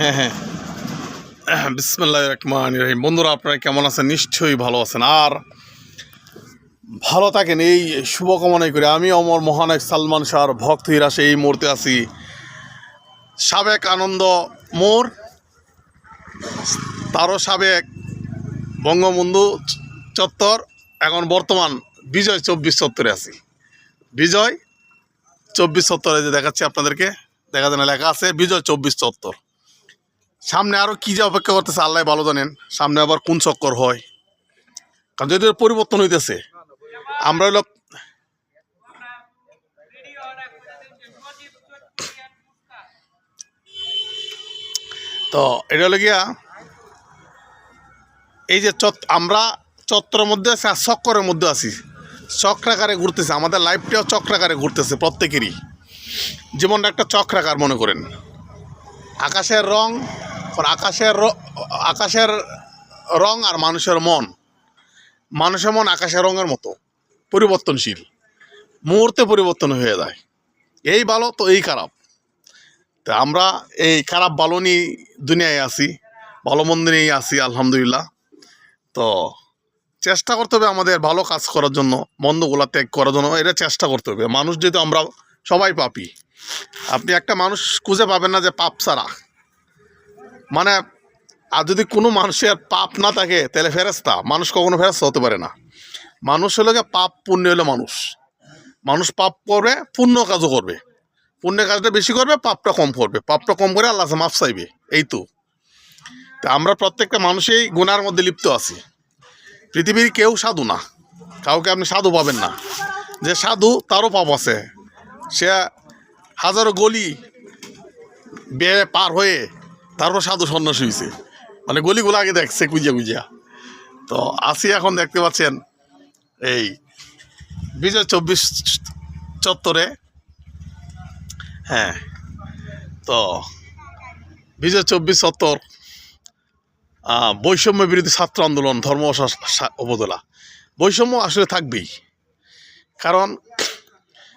হ্যাঁ হ্যাঁ। বিসমুল্লাহ রহমান রহিম। বন্ধুরা, আপনারা কেমন আছেন? নিশ্চয়ই ভালো আছেন। আর ভালো থাকেন এই শুভকামনাই করি। আমি অমর মহান এক সালমান শাহর ভক্ত হিরাসে এই মুহূর্তে আছি সাবেক আনন্দ মোর তারও সাবেক বঙ্গবন্ধু চত্বর, এখন বর্তমান বিজয় চব্বিশ চত্বরে আছি। বিজয় চব্বিশ চত্বরে যে দেখাচ্ছি আপনাদেরকে, দেখা যায় লেখা আছে বিজয় চব্বিশ চত্বর। সামনে আরও কী যে অপেক্ষা করতেছে, আল্লাহ ভালো জানেন, সামনে আবার কোন চক্কর হয়। কারণ যদি পরিবর্তন হইতেছে, আমরা হলো তো এটা হলো গিয়া, এই যে চত আমরা চত্বরের মধ্যে আছি আর চক্করের মধ্যে আছি। চক্রাকারে ঘুরতেছে, আমাদের লাইফটাও চক্রাকারে ঘুরতেছে প্রত্যেকেরই। জীবনটা একটা চক্রাকার মনে করেন। আকাশের রং আর আকাশের আকাশের রং আর মানুষের মন। মানুষের মন আকাশের রঙের মতো, পরিবর্তনশীল। মুহূর্তে পরিবর্তন হয়ে যায়। এই ভালো তো এই খারাপ। তা আমরা এই খারাপ ভালো নিয়ে দুনিয়ায় আছি, ভালো মন্দ নিয়েই আছি, আলহামদুলিল্লাহ। তো চেষ্টা করতে হবে আমাদের ভালো কাজ করার জন্য, মন্দগুলা ত্যাগ করার জন্য, এটা চেষ্টা করতে হবে। মানুষ যেহেতু আমরা সবাই পাপি, আপনি একটা মানুষ খুঁজে পাবেন না যে পাপ ছাড়া। মানে আর যদি কোনো মানুষের পাপ না থাকে, তাহলে ফেরেস্তা মানুষ কখনো ফেরস্তা হতে পারে না। মানুষ হলো গিয়ে পাপ পুণ্য হলো মানুষ। মানুষ পাপ করবে, পুণ্য কাজও করবে। পুণ্যের কাজটা বেশি করবে, পাপটা কম করবে। পাপটা কম করে আল্লাহ মাফ চাইবে, এই তো। তা আমরা প্রত্যেকটা মানুষই গুনার মধ্যে লিপ্ত আছি। পৃথিবীর কেউ সাধু না। কাউকে আপনি সাধু পাবেন না। যে সাধু, তারও পাপ আছে। সে হাজারো গলি বে পার হয়ে তারপর সাধু সন্ন্যাসী হয়েছে মানে গলিগুলো আগে দেখছে কুইজা কুইজা তো আসি এখন দেখতে পাচ্ছেন এই বিজয় চব্বিশ চত্বরে। হ্যাঁ তো বিজয় চব্বিশ চত্বর বৈষম্য বিরোধী ছাত্র আন্দোলন, ধর্ম উপজেলা। বৈষম্য আসলে থাকবেই। কারণ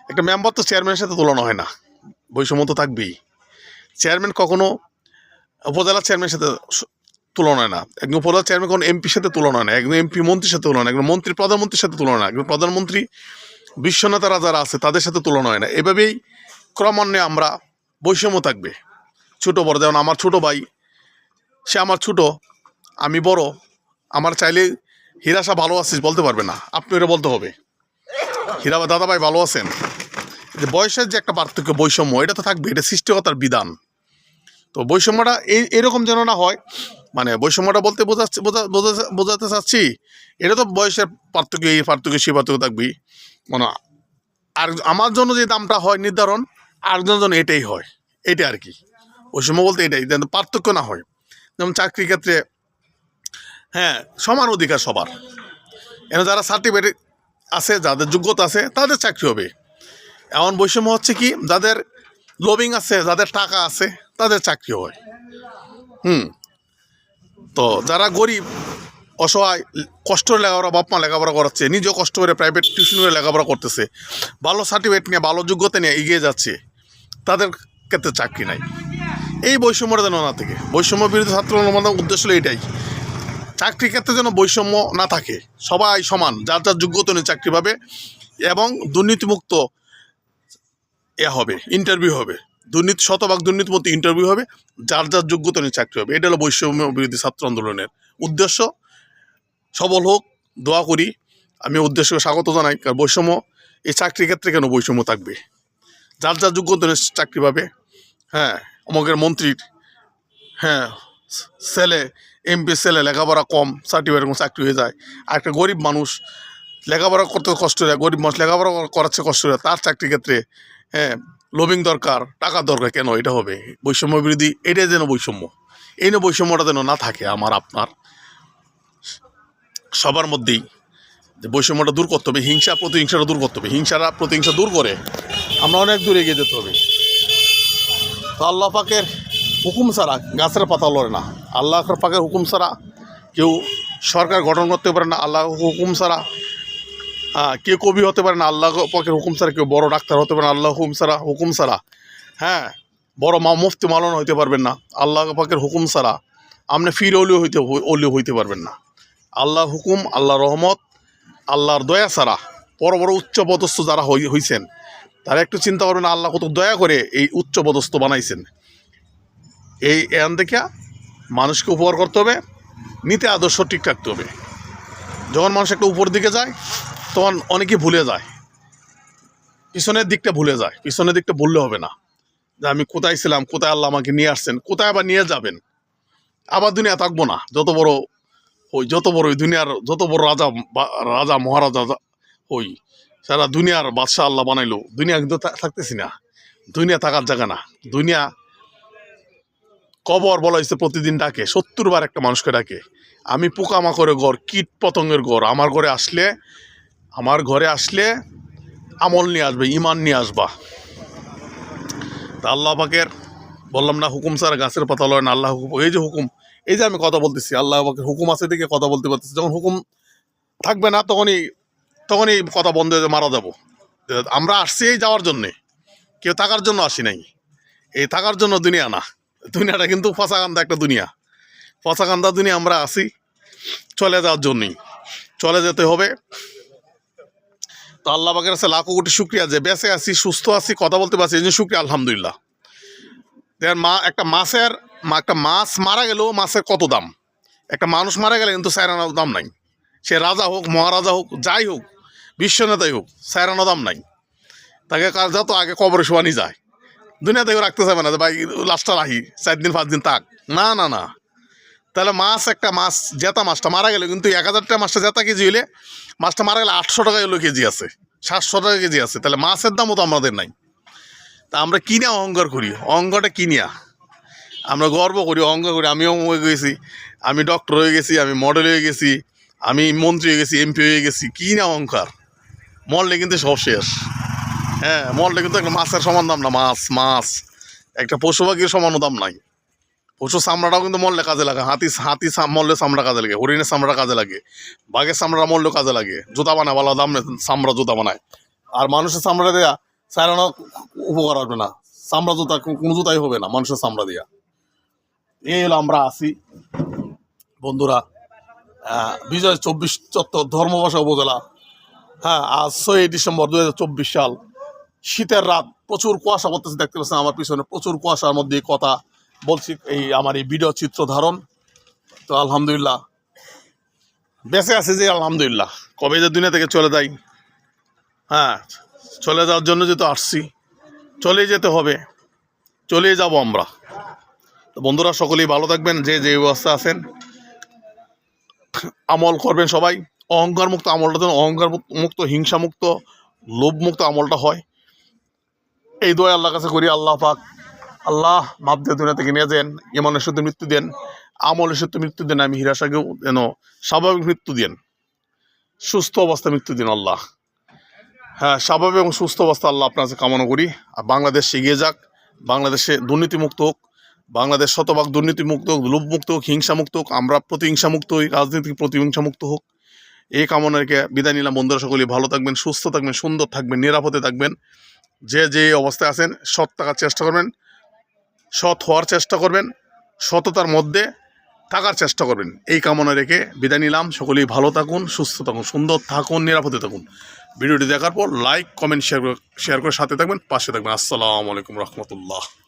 একটা মেম্বার তো চেয়ারম্যানের সাথে তুলনা হয় না। বৈষম্য তো থাকবেই। চেয়ারম্যান কখনো উপজেলা চেয়ারম্যানের সাথে স- তুলনা না। একজন উপজেলা চেয়ারম্যান কোনো এমপির সাথে তুলনা না একজন এমপি মন্ত্রীর সাথে তুলনা একজন মন্ত্রী, প্রধানমন্ত্রীর সাথে তুলনা না একজন প্রধানমন্ত্রী বিশ্বনেতারা যারা আছে, তাদের সাথে তুলনা হয় না। এভাবেই ক্রমান্বয়ে আমরা বৈষম্য থাকবে। ছোটো বড়, যেমন আমার ছোটো ভাই, সে আমার ছোটো, আমি বড়। আমার চাইলে হিরাশা ভালো আছিস বলতে পারবে না। আপনি এটা বলতে হবে। হীরা দাদা ভাই ভালো আছেন। যে বয়সের যে একটা পার্থক্য, বৈষম্য, এটা তো থাকবে। এটা সৃষ্টিকতার বিধান। তো বৈষম্যটা এই, এরকম যেন না হয় মানে বৈষম্যটা বলতে বোঝাচ্ছি, বোঝা- বোঝা- বোঝাতে চাচ্ছি, এটা তো বয়সের পার্থক্য, এই পার্থক্য সেই পার্থক্য থাকবেই। মানে আর আমার জন্য যে দামটা হয় নির্ধারণ আরেকজনের জন্য এটাই হয় এটা আর কি। বৈষম্য বলতে এটাই, যেন পার্থক্য না হয়। যেমন চাকরির ক্ষেত্রে হ্যাঁ সমান অধিকার সবার। এখানে যারা সার্টিফিকেট আছে, যাদের যোগ্যতা আছে, তাদের চাকরি হবে। এমন বৈষম্য হচ্ছে কি, যাদের লবিং আছে, যাদের টাকা আছে, তাদের চাকরি হয়। হুম। তো যারা গরিব, অসহায়, কষ্ট লেখাপড়া, বাপ মা লেখাপড়া করাচ্ছে, নিজেও কষ্ট করে প্রাইভেট টিউশন করে লেখাপড়া করতেছে, ভালো সার্টিফিকেট নিয়ে, ভালো যোগ্যতা নিয়ে এগিয়ে যাচ্ছে, তাদের ক্ষেত্রে চাকরি নাই। এই বৈষম্যটা যেন না থাকে। বৈষম্য বিরোধী ছাত্র আন্দোলনের উদ্দেশ্য হলো এটাই। চাকরির ক্ষেত্রে যেন বৈষম্য না থাকে, সবাই সমান, যার যার যোগ্যতা নিয়ে চাকরি পাবে এবং দুর্নীতিমুক্ত এ হবে ইন্টারভিউ হবে। দুর্নীতি শতভাগ দুর্নীতিমুক্ত ইন্টারভিউ হবে যার যার যোগ্যতা নিয়ে চাকরি হবে। এটা হলো বৈষম্য বিরোধী ছাত্র আন্দোলনের উদ্দেশ্য। সবল হোক দোয়া করি। আমি উদ্দেশ্যকে স্বাগত জানাই কারণ বৈষম্য এই চাকরির ক্ষেত্রে কেন বৈষম্য থাকবে? যার যার যোগ্যতা নিয়ে চাকরি পাবে হ্যাঁ অমকের মন্ত্রীর হ্যাঁ ছেলে এমপি ছেলে লেখাপড়া কম সার্টিফিকেট কম চাকরি হয়ে যায়। আর একটা গরিব মানুষ লেখাপড়া করতে কষ্ট হয় গরিব মানুষ লেখাপড়া করাচ্ছে কষ্ট হয় তার চাকরির ক্ষেত্রে হ্যাঁ লোভিং দরকার টাকা দরকার কেন? এটা হবে। বৈষম্য বিরোধী, এটাই যেন বৈষম্য। এই না বৈষম্যটা যেন না থাকে আমার, আপনার। সবার মধ্যেই যে বৈষম্যটা দূর করতে হবে, হিংসা প্রতিহিংসাটা দূর করতে হবে। হিংসাটা প্রতিহিংসা দূর করে আমরা অনেক দূর এগিয়ে যেতে হবে। তো আল্লাহ পাকের হুকুম ছাড়া গাছের পাতা লড়ে না। আল্লাহ পাকের হুকুম ছাড়া কেউ সরকার গঠন করতে পারে না। আল্লাহ হুকুম ছাড়া কেউ কবি হতে পারে না, আল্লাহ পাকের হুকুম ছাড়া, কেউ বড় ডাক্তার হতে পারে না, আল্লাহ হুকুম ছাড়া হুকুম ছাড়া। হ্যাঁ বড় মা, মুফতি মালানো হইতে পারবেন না, আল্লাহ পাকের হুকুম ছাড়া আপনি ফির অলিও হইতে অলিও হইতে পারবেন না। আল্লাহ হুকুম আল্লাহ রহমত, আল্লাহর দয়া ছাড়া, বড় বড় উচ্চ পদস্থ যারা হই- হইছেন, তারা একটু চিন্তা করবেন আল্লাহ কত দয়া করে এই উচ্চ পদস্থ বানাইছেন। এই এন থেকে মানুষকে উপকার করতে হবে, নিতে, আদর্শ ঠিক রাখতে হবে। যখন মানুষ একটা উপর দিকে যায় তখন অনেকে ভুলে যায়। পিছনের দিকটা ভুলে যায়। পিছনের দিকটা ভুললে হবে না। যে আমি কোথায় ছিলাম, কোথায় আল্লাহ আমাকে নিয়ে আসছেন, কোথায় আবার নিয়ে যাবেন? আবার দুনিয়া থাকব না। যত বড় ওই যত বড় ওই দুনিয়ার, যত বড় রাজা রাজা, মহারাজা ওই সারা দুনিয়ার বাদশাহ আল্লাহ বানাইলো। দুনিয়া কিন্তু থাকতেছি না। দুনিয়া থাকার জায়গা না। দুনিয়া কবর বলা হয়েছে প্রতিদিন ডাকে, সত্তর বার একটা মানুষকে ডাকে। আমি পোকামাকড়ের ঘর কীট পতঙ্গের ঘর, আমার ঘরে আসলে আমার ঘরে আসলে আমল নিয়ে আসবে ইমান নিয়ে আসবা। তা আল্লাহ পাকের, বললাম না হুকুম স্যার গাছের পাতা লয় না, আল্লাহ হুকুম, এই যে হুকুম, এই যে আমি কথা বলতেছি, আল্লাহ পাকের হুকুম আছে দেখে কথা বলতে পারতেছি, যখন হুকুম থাকবে না, তখনই তখনই কথা বন্ধ হয়ে মারা যাব। আমরা আসছি এই যাওয়ার জন্যে, কেউ থাকার জন্য আসি নাই। এই থাকার জন্য দুনিয়া না, দুনিয়াটা কিন্তু ফসাকান্দা একটা দুনিয়া। ফসাকান্দা দুনিয়া আমরা আসি চলে যাওয়ার জন্যই, চলে যেতে হবে। তো আল্লাহ পাকের কাছে লাখো কোটি শুক্রিয়া যে বেঁচে আছি, সুস্থ আছি, কথা বলতে পারছি, এই জন্য শুক্রিয়া, আলহামদুলিল্লাহ। দেখেন মা, একটা মাছের একটা মাছ মারা গেলেও মাছের কত দাম? একটা মানুষ মারা গেলে কিন্তু সায়রানার দাম নাই। সে রাজা হোক, মহারাজা হোক, যাই হোক, বিশ্বনেতাই হোক সাইরানো দাম নাই। তাকে কার যত আগে কবরে শোয়ানি যায়। দুনিয়াতে রাখতে চাবে না যে, ভাই লাস্টটা রাখি, চার দিন, পাঁচ দিন তাক না না না। তাহলে মাছ একটা মাছ, জেতা মাছটা মারা গেলে, কিন্তু এক হাজারটা মাছটা জেতা কেজি হইলে মাছটা মারা গেলে আটশো টাকা হলো কেজি আছে, সাতশো টাকা কেজি আছে, তাহলে মাছের দামও তো আমাদের নাই। তা আমরা কিনে অহংকার করি? অহংকারটা কিনিয়া আমরা গর্ব করি, অহংকার করি। আমিও হয়ে গেছি, আমি ডক্টর হয়ে গেছি, আমি মডেল হয়ে গেছি, আমি মন্ত্রী হয়ে গেছি এমপি হয়ে গেছি, কি না অহংকার? মরলে কিন্তু সব শেষ। হ্যাঁ মরলে কিন্তু একটা মাছের সমান দাম না, মাছ মাছ, একটা পশু পাখির সমানও দাম নাই। পশু চামড়াটাও কিন্তু মরলে কাজে লাগে। হাতি হাতি মরলে চামড়া কাজে লাগে, হরিণের চামড়া কাজে লাগে, বাঘের চামড়া মরলেও কাজে লাগে। জুতা বানায় ভালো দাম চামড়া জুতা বানায়। আর মানুষের চামড়া দেয়া চারানো উপকার হবে না। চামড়া জুতা কোনো জুতাই হবে না মানুষের চামড়া দিয়া। এই হলো আমরা আছি। বন্ধুরা বিজয় চব্বিশ চত্বর ধর্মভাষা উপজেলা। হ্যাঁ আজ ছয়ই ডিসেম্বর দুই হাজার চব্বিশ সাল। শীতের রাত, প্রচুর কুয়াশা পড়তেছে, দেখতে পাচ্ছেন আমার পিছনে প্রচুর কুয়াশার মধ্যে কথা। বলছি, এই আমার এই ভিডিও চিত্র ধারণ। তো আলহামদুলিল্লাহ, বেঁচে আছে যে আলহামদুলিল্লাহ। কবে যে দুনিয়া থেকে চলে যাই হ্যাঁ চলে যাওয়ার জন্য যেহেতু আসছি চলে যেতে হবে চলে যাব আমরা। তো বন্ধুরা, সকলেই ভালো থাকবেন, যে যে অবস্থা আছেন, আমল করবেন সবাই। অহংকার মুক্ত আমলটা যেন অহংকার মুক্ত- মুক্ত হিংসা মুক্ত লোভ মুক্ত আমলটা হয়। এই দোয়া আল্লাহ কাছে করি, আল্লাহ পাক আল্লাহ মাপ দিয়ে দুনিয়া থেকে নিয়ে যান, ইমানের সাথে মৃত্যু দেন, আমলের সাথে মৃত্যু দেন আমি হিরাসাকেও যেন স্বাভাবিক মৃত্যু দেন। সুস্থ অবস্থা মৃত্যু দিন আল্লাহ। হ্যাঁ স্বাভাবিক এবং সুস্থ অবস্থা আল্লাহ আপনার কাছে কামনা করি। আর বাংলাদেশ এগিয়ে যাক, বাংলাদেশে দুর্নীতিমুক্ত হোক, বাংলাদেশ শতভাগ দুর্নীতিমুক্ত হোক, লোভমুক্ত হোক, হিংসামুক্ত হোক, আমরা প্রতিহিংসামুক্ত হই রাজনীতি প্রতিহিংসামুক্ত হোক। এই কামনা রেখে বিদায় নিলাম বন্ধুরা, সকলেই ভালো থাকবেন, সুস্থ থাকবেন, সুন্দর থাকবেন, নিরাপদে থাকবেন। যে যে অবস্থায় আছেন, সৎ থাকার চেষ্টা করবেন। সৎ হওয়ার চেষ্টা করবেন, সততার মধ্যে থাকার চেষ্টা করবেন। এই কামনা রেখে বিদায় নিলাম। সকলেই ভালো থাকুন, সুস্থ থাকুন, সুন্দর থাকুন, নিরাপদে থাকুন। ভিডিওটি দেখার পর লাইক কমেন্ট শেয়ার শেয়ার করে সাথে থাকবেন, পাশে থাকবেন। আসসালামু আলাইকুম রহমতুল্লাহ।